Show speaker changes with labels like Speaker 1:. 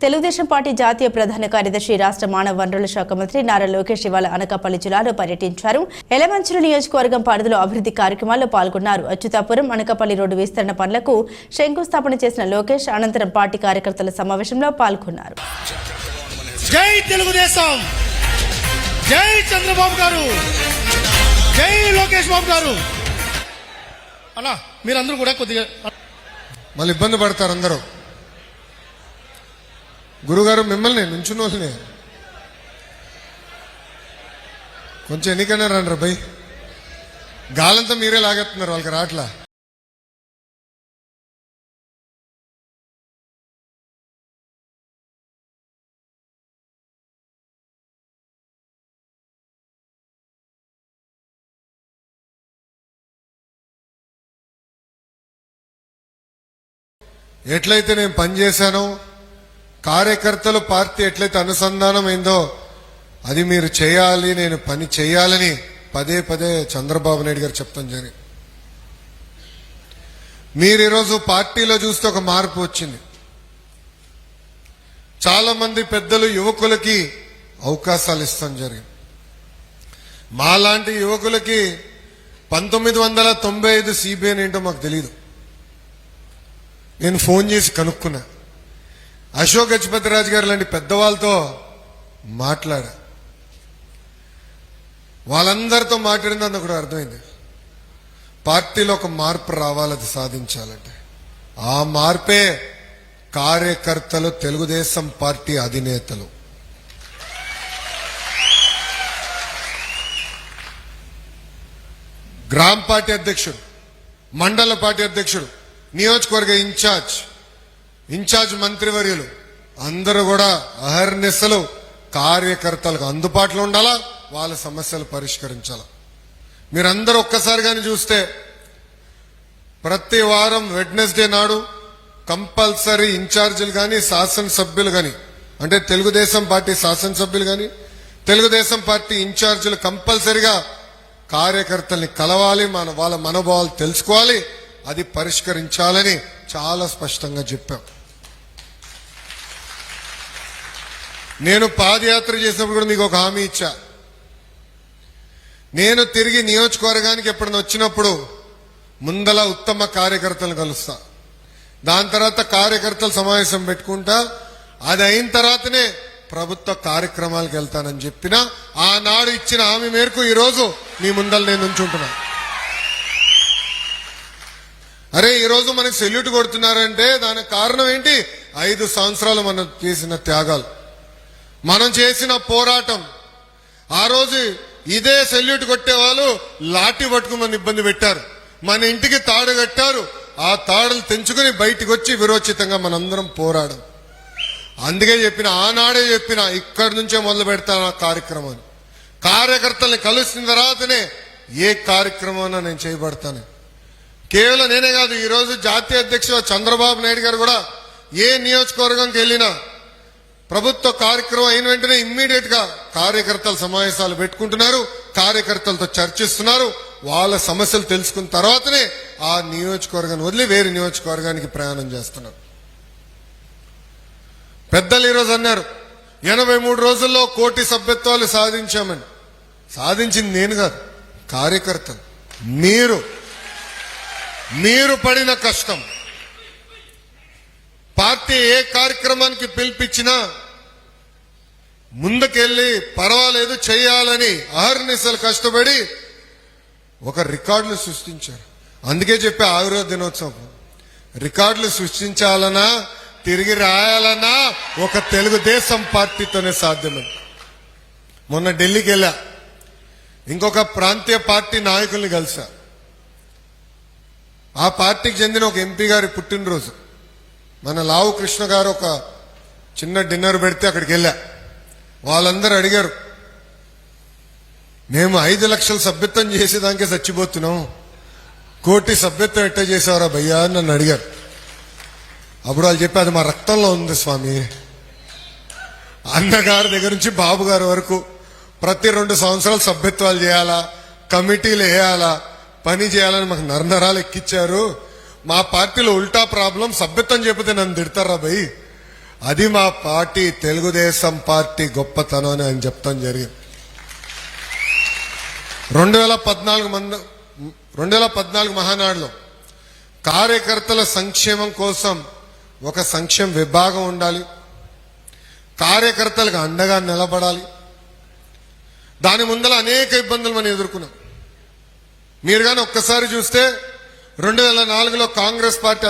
Speaker 1: Telugu Desam party జాతీయ ప్రధాన కార్యదర్శి రాష్ట్ర మానవ వనరుల శాఖ మంత్రి నారా లోకేష్ ఇవాళ అనకాపల్లి జిల్లాలో పర్యటించారు. ఎలమంచుల నియోజకవర్గం పరిధిలో అభివృద్ధి కార్యక్రమాల్లో పాల్గొన్నారు. అచ్యుతాపురం అనకాపల్లి రోడ్డు విస్తరణ పనులకు శంకుస్థాపన చేసిన లోకేష్ అనంతరం పార్టీ కార్యకర్తల సమావేశంలో పాల్గొన్నారు.
Speaker 2: జై తెలుగుదేశం! జై చంద్రబాబు గారు! జై లోకేష్ బాబు గారు! అన్నా మీరందరూ కూడా కొద్దిగా
Speaker 3: మళ్ళీ ఇబ్బంది పడతారు అందరూ. గురుగారు మిమ్మల్ని నించున్న వాళ్ళని కొంచెం ఎన్నికైనా రండి భయ్. గాలంతా మీరే లాగేస్తున్నారు వాళ్ళకి రాట్లా. ఎట్లయితే నేను పనిచేశానో కార్యకర్తలు పార్టీ ఎట్లయితే అనుసంధానం అయిందో అది మీరు చేయాలి నేను పని చేయాలని పదే పదే చంద్రబాబు నాయుడు గారు చెప్తాం జరిగింది మీరు ఈరోజు పార్టీలో చూస్తే ఒక మార్పు వచ్చింది. చాలా మంది పెద్దలు యువకులకి అవకాశాలు ఇస్తాం జరిగింది మాలాంటి యువకులకి పంతొమ్మిది వందల తొంభై ఐదు సిబిఐ ఏంటో మాకు తెలియదు నేను ఫోన్ చేసి కనుక్కున్నా. అశోక్ గజపతిరాజు గారు లాంటి పెద్దవాళ్ళతో మాట్లాడా. వాళ్ళందరితో మాట్లాడిందన్న కూడా అర్థమైంది. పార్టీలో ఒక మార్పు రావాలి అది సాధించాలంటే. ఆ మార్పే కార్యకర్తలు తెలుగుదేశం పార్టీ అధినేతలు. గ్రామ పార్టీ అధ్యక్షుడు మండల పార్టీ అధ్యక్షుడు నియోజకవర్గ ఇన్ఛార్జ్. ఇన్ఛార్జ్ మంత్రివర్యులు అందరూ కూడా అహర్నిశలు కార్యకర్తలకు అందుబాటులో ఉండాలా? వాళ్ళ సమస్యలు పరిష్కరించాలా? మీరందరూ ఒక్కసారి కానీ చూస్తే ప్రతి వారం వెడ్నెస్డే నాడు కంపల్సరీ ఇన్ఛార్జీలు కానీ శాసనసభ్యులు కానీ అంటే తెలుగుదేశం పార్టీ శాసనసభ్యులు కానీ తెలుగుదేశం పార్టీ ఇన్ఛార్జీలు కంపల్సరిగా కార్యకర్తల్ని కలవాలి మన వాళ్ళ మనోభావాలు తెలుసుకోవాలి అది పరిష్కరించాలని చాలా స్పష్టంగా చెప్పాం. నేను పాదయాత్ర చేసినప్పుడు కూడా మీకు ఒక హామీ ఇచ్చా. నేను తిరిగి నియోజకవర్గానికి ఎప్పుడైనా వచ్చినప్పుడు ముందల ఉత్తమ కార్యకర్తలను కలుస్తా. దాని తర్వాత కార్యకర్తలు సమావేశం పెట్టుకుంటా అది అయిన తర్వాతనే ప్రభుత్వ కార్యక్రమాలకు వెళ్తానని చెప్పిన ఆనాడు ఇచ్చిన హామీ మేరకు ఈరోజు మీ ముందల నేను ఉంచుంటున్నా అరే ఈరోజు మనకి సెల్యూట్ కొడుతున్నారంటే దానికి కారణం ఏంటి? ఐదు సంవత్సరాలు మనం చేసిన త్యాగాలు. మనం చేసిన పోరాటం. ఆ రోజు ఇదే సెల్యూట్ కొట్టే వాళ్ళు లాఠీ పట్టుకుని ఇబ్బంది పెట్టారు. మన ఇంటికి తాడు కట్టారు. ఆ తాడులు తెంచుకుని బయటికి వచ్చి విరోచితంగా మనందరం పోరాడం. అందుకే చెప్పిన ఆనాడే చెప్పిన ఇక్కడి నుంచే మొదలు పెడతాను ఆ కార్యక్రమాన్ని. కార్యకర్తల్ని కలిసిన తర్వాతనే ఏ కార్యక్రమం నేను చేయబడతాను. కేవలం నేనే కాదు ఈరోజు జాతీయ అధ్యక్షుడు చంద్రబాబు నాయుడు గారు కూడా ఏ నియోజకవర్గంకి వెళ్ళినా ప్రభుత్వ కార్యక్రమం అయిన వెంటనే ఇమ్మీడియట్గా కార్యకర్తల సమావేశాలు పెట్టుకుంటున్నారు కార్యకర్తలతో చర్చిస్తున్నారు వాళ్ళ సమస్యలు తెలుసుకున్న తర్వాతనే ఆ నియోజకవర్గాన్ని వదిలి వేరే నియోజకవర్గానికి ప్రయాణం చేస్తున్నారు. పెద్దలు ఈరోజు అన్నారు ఎనభై మూడు రోజుల్లో కోటి సభ్యత్వాలు సాధించామని. సాధించింది నేను కాదు కార్యకర్తలు. మీరు. మీరు పడిన కష్టం. పార్టీ ఏ కార్యక్రమానికి పిలిపించినా ముందుకెళ్ళి పర్వాలేదు చేయాలని అహర్నిశలు కష్టపడి ఒక రికార్డులు సృష్టించారు. అందుకే చెప్పే ఆయుర్వేద దినోత్సవం. రికార్డులు సృష్టించాలన్నా తిరిగి రాయాలన్నా ఒక తెలుగుదేశం పార్టీతోనే సాధ్యమే మొన్న ఢిల్లీకి వెళ్ళా ఇంకొక ప్రాంతీయ పార్టీ నాయకుల్ని కలిసా. ఆ పార్టీకి చెందిన ఒక ఎంపీ గారి పుట్టినరోజు. మన లావు కృష్ణ గారు ఒక చిన్న డిన్నర్ పెడితే అక్కడికి వెళ్ళా. వాళ్ళందరూ అడిగారు మేము ఐదు లక్షలు సభ్యత్వం చేసేదానికే చచ్చిపోతున్నాం. కోటి సభ్యత్వం ఎట్ట చేసేవారా భయ్యా? అని నన్ను అడిగారు. అప్పుడు వాళ్ళు చెప్పి అది మా రక్తంలో ఉంది స్వామి. అన్నగారి దగ్గర నుంచి బాబు గారి వరకు ప్రతి రెండు సంవత్సరాలు సభ్యత్వాలు చేయాలా కమిటీలు వేయాలా పని చేయాలని మాకు నరనరాలు ఎక్కిచ్చారు. మా పార్టీలో ఉల్టా ప్రాబ్లం సభ్యత్వం చెబితే నన్ను తిడతారా భయ్ అది మా పార్టీ తెలుగుదేశం పార్టీ గొప్పతనం అని ఆయన చెప్తాం జరిగింది. రెండు వేల పద్నాలుగు మంది రెండు వేల పద్నాలుగు మహానాడులో కార్యకర్తల సంక్షేమం కోసం ఒక సంక్షేమ విభాగం ఉండాలి. కార్యకర్తలకు అండగా నిలబడాలి. దాని ముందర అనేక ఇబ్బందులు మనం ఎదుర్కొన్నాం. మీరు కానీ ఒక్కసారి చూస్తే రెండు వేల నాలుగులో కాంగ్రెస్ పార్టీ